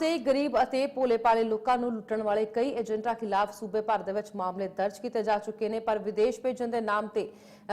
ਤੇ ਗਰੀਬ ਅਤੇ ਭੋਲੇ-ਭਾਲੇ ਲੋਕਾਂ ਨੂੰ ਲੁੱਟਣ ਵਾਲੇ ਕਈ ਏਜੰਟਾਂ ਖਿਲਾਫ ਸੂਬੇ ਭਰ ਦੇ ਵਿੱਚ ਮਾਮਲੇ ਦਰਜ ਕੀਤੇ ਜਾ ਚੁੱਕੇ ਨੇ, ਪਰ ਵਿਦੇਸ਼ ਭੇਜਣ ਦੇ ਨਾਮ ਤੇ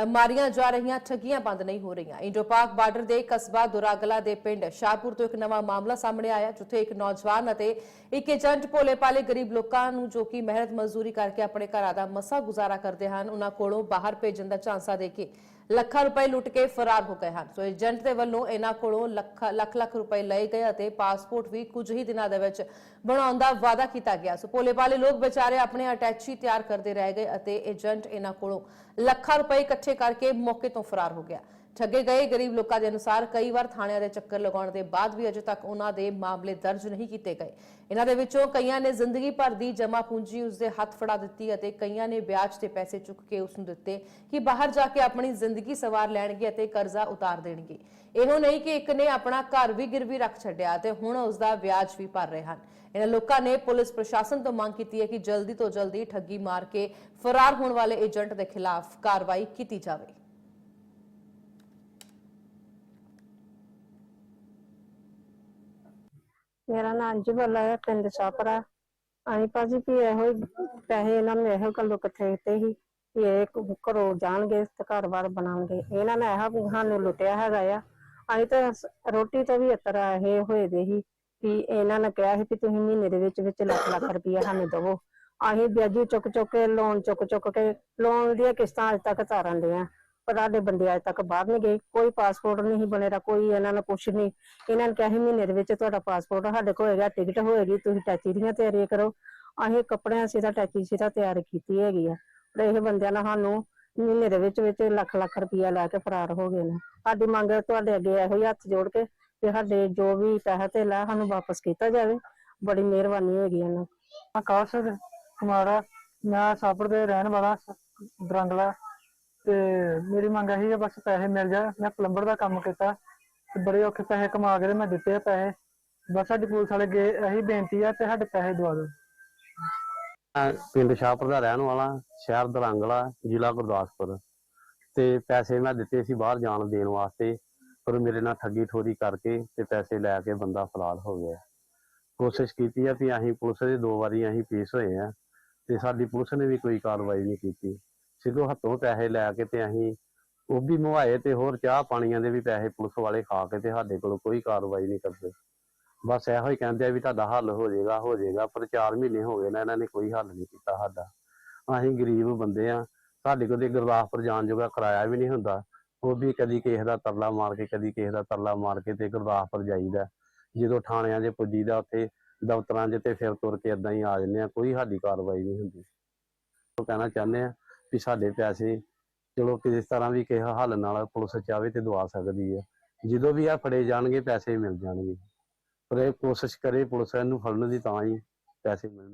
ਮਾਰੀਆਂ ਜਾ ਰਹੀਆਂ, ਠੱਗੀਆਂ ਬੰਦ ਨਹੀਂ ਹੋ ਰਹੀਆਂ। ਇੰਡੋ-ਪਾਕ ਬਾਰਡਰ ਦੇ ਕਸਬਾ ਦੁਰਾਗਲਾ ਦੇ ਪਿੰਡ ਸ਼ਾਹਪੁਰ ਤੋਂ ਇੱਕ ਨਵਾਂ ਮਾਮਲਾ ਸਾਹਮਣੇ ਆਇਆ, ਜਿੱਥੇ ਇੱਕ ਨੌਜਵਾਨ ਅਤੇ ਇੱਕ ਏਜੰਟ ਭੋਲੇ-ਭਾਲੇ ਗਰੀਬ ਲੋਕਾਂ ਨੂੰ ਜੋ ਕਿ ਮਿਹਨਤ ਮਜ਼ਦੂਰੀ ਕਰਕੇ ਆਪਣੇ ਘਰਾਂ ਦਾ ਮਸਾ ਗੁਜ਼ਾਰਾ ਕਰਦੇ ਹਨ, ਉਹਨਾਂ ਕੋਲੋਂ ਬਾਹਰ ਭੇਜਣ ਦਾ ਝਾਂਸਾ ਦੇ ਕੇ ਲੱਖਾਂ ਰੁਪਏ ਲੁੱਟ ਕੇ ਫਰਾਰ ਹੋ ਗਏ ਹਨ। ਸੋ ਏਜੰਟ ਦੇ ਵੱਲੋਂ ਇਹਨਾਂ ਕੋਲੋਂ ਲੱਖ ਲੱਖ ਲੱਖ ਰੁਪਏ ਲਏ ਗਏ ਅਤੇ ਪਾਸਪੋਰਟ ਵੀ ਕੁਝ ਹੀ ਦਿਨਾਂ ਦੇ ਵਿੱਚ ਬਣਾਉਣ ਦਾ ਵਾਅਦਾ ਕੀਤਾ ਗਿਆ। ਸੋ ਭੋਲੇ ਭਾਲੇ ਲੋਕ ਵਿਚਾਰੇ ਆਪਣੇ ਅਟੈਚੀ ਤਿਆਰ ਕਰਦੇ ਰਹਿ ਗਏ ਅਤੇ ਏਜੰਟ ਇਹਨਾਂ ਕੋਲੋਂ ਲੱਖਾਂ ਰੁਪਏ ਇਕੱਠੇ ਕਰਕੇ ਮੌਕੇ ਤੋਂ ਫਰਾਰ ਹੋ ਗਿਆ। ਠੱਗੇ ਗਏ ਗਰੀਬ ਲੋਕਾਂ ਦੇ ਅਨੁਸਾਰ ਕਈ ਵਾਰ ਥਾਣਿਆਂ ਦੇ ਚੱਕਰ ਲਗਾਉਣ ਦੇ ਬਾਅਦ ਵੀ ਅਜੇ ਤੱਕ ਉਹਨਾਂ ਦੇ ਮਾਮਲੇ ਦਰਜ ਨਹੀਂ ਕੀਤੇ ਗਏ। ਇਹਨਾਂ ਦੇ ਵਿੱਚੋਂ ਕਈਆਂ ਨੇ ਜ਼ਿੰਦਗੀ ਭਰ ਦੀ ਜਮ੍ਹਾਂ ਪੂੰਜੀ ਉਸ ਹੱਥ ਫੜਾ ਦਿੱਤੀ ਅਤੇ ਕਈਆਂ ਨੇ ਵਿਆਜ ਤੇ ਪੈਸੇ ਚੁੱਕ ਕੇ ਉਸ ਨੂੰ ਦਿੱਤੇ ਕਿ ਬਾਹਰ ਜਾ ਕੇ ਆਪਣੀ ਜ਼ਿੰਦਗੀ ਸਵਾਰ ਲੈਣਗੇ ਅਤੇ ਕਰਜ਼ਾ ਉਤਾਰ ਦੇਣਗੇ। ਇਹੋ ਨਹੀਂ ਕਿ ਇੱਕ ਨੇ ਆਪਣਾ ਘਰ ਵੀ ਗਿਰਵੀ ਰੱਖ ਛੱਡਿਆ ਤੇ ਹੁਣ ਉਸ ਦਾ ਵਿਆਜ ਵੀ ਭਰ ਰਹੇ ਹਨ। ਇਹਨਾਂ ਲੋਕਾਂ ਨੇ ਪੁਲਿਸ ਪ੍ਰਸ਼ਾਸਨ ਤੋਂ ਮੰਗ ਕੀਤੀ ਹੈ ਕਿ ਜਲਦੀ ਤੋਂ ਜਲਦੀ ਠੱਗੀ ਮਾਰ ਕੇ ਫਰਾਰ ਹੋਣ ਵਾਲੇ ਏਜੰਟ ਦੇ ਖਿਲਾਫ ਕਾਰਵਾਈ ਕੀਤੀ ਜਾਵੇ। ਮੇਰਾ ਨਾਮ ਅੰਜੂ ਬੱਲਾ ਹੈ, ਪਿੰਡ ਸਾਪਰਾ ਅਸੀਂ ਭਾਜੀ ਵੀ ਇਹੋ ਹੀ ਪੈਸੇ ਇਹਨਾਂ ਨੂੰ ਇਹੋ ਗੱਲੋਂ ਇਕੱਠੇ ਕੀਤੇ ਸੀ ਵੀ ਇਹ ਘ- ਘਰੋਂ ਜਾਣਗੇ ਤੇ ਘਰ-ਬਾਰ ਬਣਾਉਣਗੇ। ਇਹਨਾਂ ਨੇ ਇਹੋ ਵੀ ਸਾਨੂੰ ਲੁੱਟਿਆ ਹੈਗਾ ਆ। ਅਸੀਂ ਤਾਂ ਸ- ਰੋਟੀ ਤੋਂ ਵੀ ਇਤਰ ਇਹ ਹੋਏ ਦੇ ਸੀ ਵੀ ਇਹਨਾਂ ਨੇ ਕਿਹਾ ਸੀ ਵੀ ਤੁਸੀਂ ਮਹੀਨੇ ਦੇ ਵਿੱਚ ਵਿੱਚ ਲੱਖ ਲੱਖ ਰੁਪਇਆ ਸਾਨੂੰ ਦੇਵੋ। ਅਸੀਂ ਵਿਆਜੀ ਚੁੱਕ ਚੁੱਕ ਕੇ ਲੋਨ ਚੁੱਕ ਚੁੱਕ ਕੇ ਲੋਨ ਦੀਆਂ ਕਿਸ਼ਤਾਂ ਅੱਜ ਤੱਕ ਤਾਰਨ ਦੀਆਂ ਪਰ ਸਾਡੇ ਬੰਦੇ ਅਜੇ ਤੱਕ ਬਾਹਰ ਨਹੀਂ ਗਏ, ਕੋਈ ਪਾਸਪੋਰਟ ਨਹੀਂ ਬਣੇਦਾ ਕੋਈ ਇਹਨਾਂ ਨੂੰ ਕੁਛ ਨਹੀਂ। ਇਹਨਾਂ ਨੇ ਕਿਹਾ ਸੀ ਮਹੀਨੇ ਦੇ ਵਿੱਚ ਤੁਹਾਡਾ ਪਾਸਪੋਰਟ ਸਾਡੇ ਕੋਲ ਹੋਏਗਾ ਟਿਕਟ ਹੋਏਗੀ, ਤੁਸੀਂ ਟੈਚੀ ਦੀਆਂ ਤਿਆਰੀ ਕਰੋ। ਅਸੀਂ ਕੱਪੜਿਆਂ ਸੀ ਟੈਚੀ ਸੀ ਤਿਆਰ ਕੀਤੀ ਹੈਗੀ ਆ। ਪਰ ਇਹ ਬੰਦਿਆਂ ਨੇ ਸਾਨੂੰ ਮਹੀਨੇ ਦੇ ਵਿੱਚ ਵਿੱਚ ਲੱਖ ਲੱਖ ਰੁਪਈਆ ਲੈ ਕੇ ਫਰਾਰ ਹੋ ਗਏ ਨੇ। ਸਾਡੀ ਮੰਗ ਤੁਹਾਡੇ ਅੱਗੇ ਇਹੋ ਹੀ ਹੱਥ ਜੋੜ ਕੇ ਤੇ ਸਾਡੇ ਜੋ ਵੀ ਪੈਸਾ ਤੇ ਲਾ ਸਾਨੂੰ ਵਾਪਸ ਕੀਤਾ ਜਾਵੇ। ਬੜੀ ਮਿਹਰਬਾਨੀ ਹੈਗੀ ਇਹਨਾਂ ਆਕਾਸ਼, ਕੁਮਾਰਾ, ਮੈਂ ਸਾਪਰ ਦੇ ਰਹਿਣ ਵਾਲਾ, ਦਰੰਗਲਾ। ਤੇ ਮੇਰੀ ਮੰਗ ਇਹੀ ਹੈ ਬਸ ਪੈਸੇ ਮਿਲ ਜਾ। ਮੈਂ ਪਲੰਬਰ ਦਾ ਕੰਮ ਕੀਤਾ ਤੇ ਬੜੇ ਔਖੇ ਪੈਸੇ ਕਮਾ ਕੇ ਤੇ ਮੈਂ ਦਿੱਤੇ ਆ ਪੈਸੇ। ਬਸ ਸਾਡੀ ਪੁਲਿਸ ਵਾਲੇ ਗਏ ਇਹੀ ਬੇਨਤੀ ਆ ਤੇ ਸਾਡੇ ਪੈਸੇ ਦਵਾ ਦਿਓ। ਮੈਂ ਪਿੰਡ ਸ਼ਾਹਪੁਰ ਦਾ ਰਹਿਣ ਵਾਲਾ, ਸ਼ਹਿਰ ਦਰੰਗਲਾ, ਜ਼ਿਲ੍ਹਾ ਗੁਰਦਾਸਪੁਰ। ਤੇ ਪੈਸੇ ਮੈਂ ਦਿੱਤੇ ਸੀ ਬਾਹਰ ਜਾਣ ਦੇਣ ਵਾਸਤੇ, ਪਰ ਮੇਰੇ ਨਾਲ ਠੱਗੀ ਠੋਰੀ ਕਰਕੇ ਤੇ ਪੈਸੇ ਲੈ ਕੇ ਬੰਦਾ ਫਰਾਰ ਹੋ ਗਿਆ। ਕੋਸ਼ਿਸ਼ ਕੀਤੀ ਆ ਵੀ ਅਸੀਂ ਪੁਲਿਸ ਦੇ ਦੋ ਵਾਰੀ ਅਸੀਂ ਪੇਸ਼ ਹੋਏ ਆ ਤੇ ਸਾਡੀ ਪੁਲਿਸ ਨੇ ਵੀ ਕੋਈ ਕਾਰਵਾਈ ਨਹੀਂ ਕੀਤੀ। ਸਿੱਧੋ ਹੱਥੋਂ ਪੈਸੇ ਲੈ ਕੇ ਤੇ ਅਸੀਂ ਉਹ ਵੀ ਮੁਹਾਏ ਤੇ ਹੋਰ ਚਾਹ ਪਾਣੀਆਂ ਦੇ ਵੀ ਪੈਸੇ ਪੁਲਿਸ ਵਾਲੇ ਖਾ ਕੇ ਤੇ ਸਾਡੇ ਕੋਲ ਕੋਈ ਕਾਰਵਾਈ ਨਹੀਂ ਕਰਦੇ। ਬਸ ਇਹੋ ਹੀ ਕਹਿੰਦੇ ਆ ਵੀ ਤੁਹਾਡਾ ਹੱਲ ਹੋ ਜਾਏਗਾ ਹੋ ਜਾਏਗਾ, ਪਰ 4 ਮਹੀਨੇ ਹੋ ਗਏ ਨੇ, ਇਹਨਾਂ ਨੇ ਕੋਈ ਹੱਲ ਨਹੀਂ ਕੀਤਾ ਸਾਡਾ। ਅਸੀਂ ਗਰੀਬ ਬੰਦੇ ਆ, ਸਾਡੇ ਕੋਲ ਤੇ ਗੁਰਦਾਸਪੁਰ ਜਾਣ ਜੋਗਾ ਕਿਰਾਇਆ ਵੀ ਨਹੀਂ ਹੁੰਦਾ। ਉਹ ਵੀ ਕਦੀ ਕਿਸੇ ਦਾ ਤਰਲਾ ਮਾਰ ਕੇ, ਕਦੀ ਕਿਸੇ ਦਾ ਤਰਲਾ ਮਾਰ ਕੇ ਤੇ ਗੁਰਦਾਸਪੁਰ ਜਾਈਦਾ। ਜਦੋਂ ਥਾਣਿਆਂ 'ਚ ਪੁੱਜੀਦਾ, ਉੱਥੇ ਦਫ਼ਤਰਾਂ 'ਚ ਤੇ ਫਿਰ ਤੁਰ ਕੇ ਇਦਾਂ ਹੀ ਆ ਜਾਂਦੇ ਆ, ਕੋਈ ਸਾਡੀ ਕਾਰਵਾਈ ਨਹੀਂ ਹੁੰਦੀ। ਉਹ ਕਹਿਣਾ ਚਾਹੁੰਦੇ ਆ ਵੀ ਸਾਡੇ ਪੈਸੇ ਚਲੋ ਕਿਸੇ ਤਰ੍ਹਾਂ ਵੀ ਕਿਸੇ ਹੱਲ ਨਾਲ ਪੁਲਿਸ ਚਾਵੇ ਤੇ ਦਵਾ ਸਕਦੀ ਹੈ। ਜਦੋਂ ਵੀ ਆ ਫੜੇ ਜਾਣਗੇ, ਪੈਸੇ ਮਿਲ ਜਾਣਗੇ। ਪਰ ਇਹ ਕੋਸ਼ਿਸ਼ ਕਰੇ ਪੁਲਿਸ ਇਹਨੂੰ ਫੜਨ ਦੀ ਤਾਂ ਹੀ ਪੈਸੇ ਮਿਲਣ।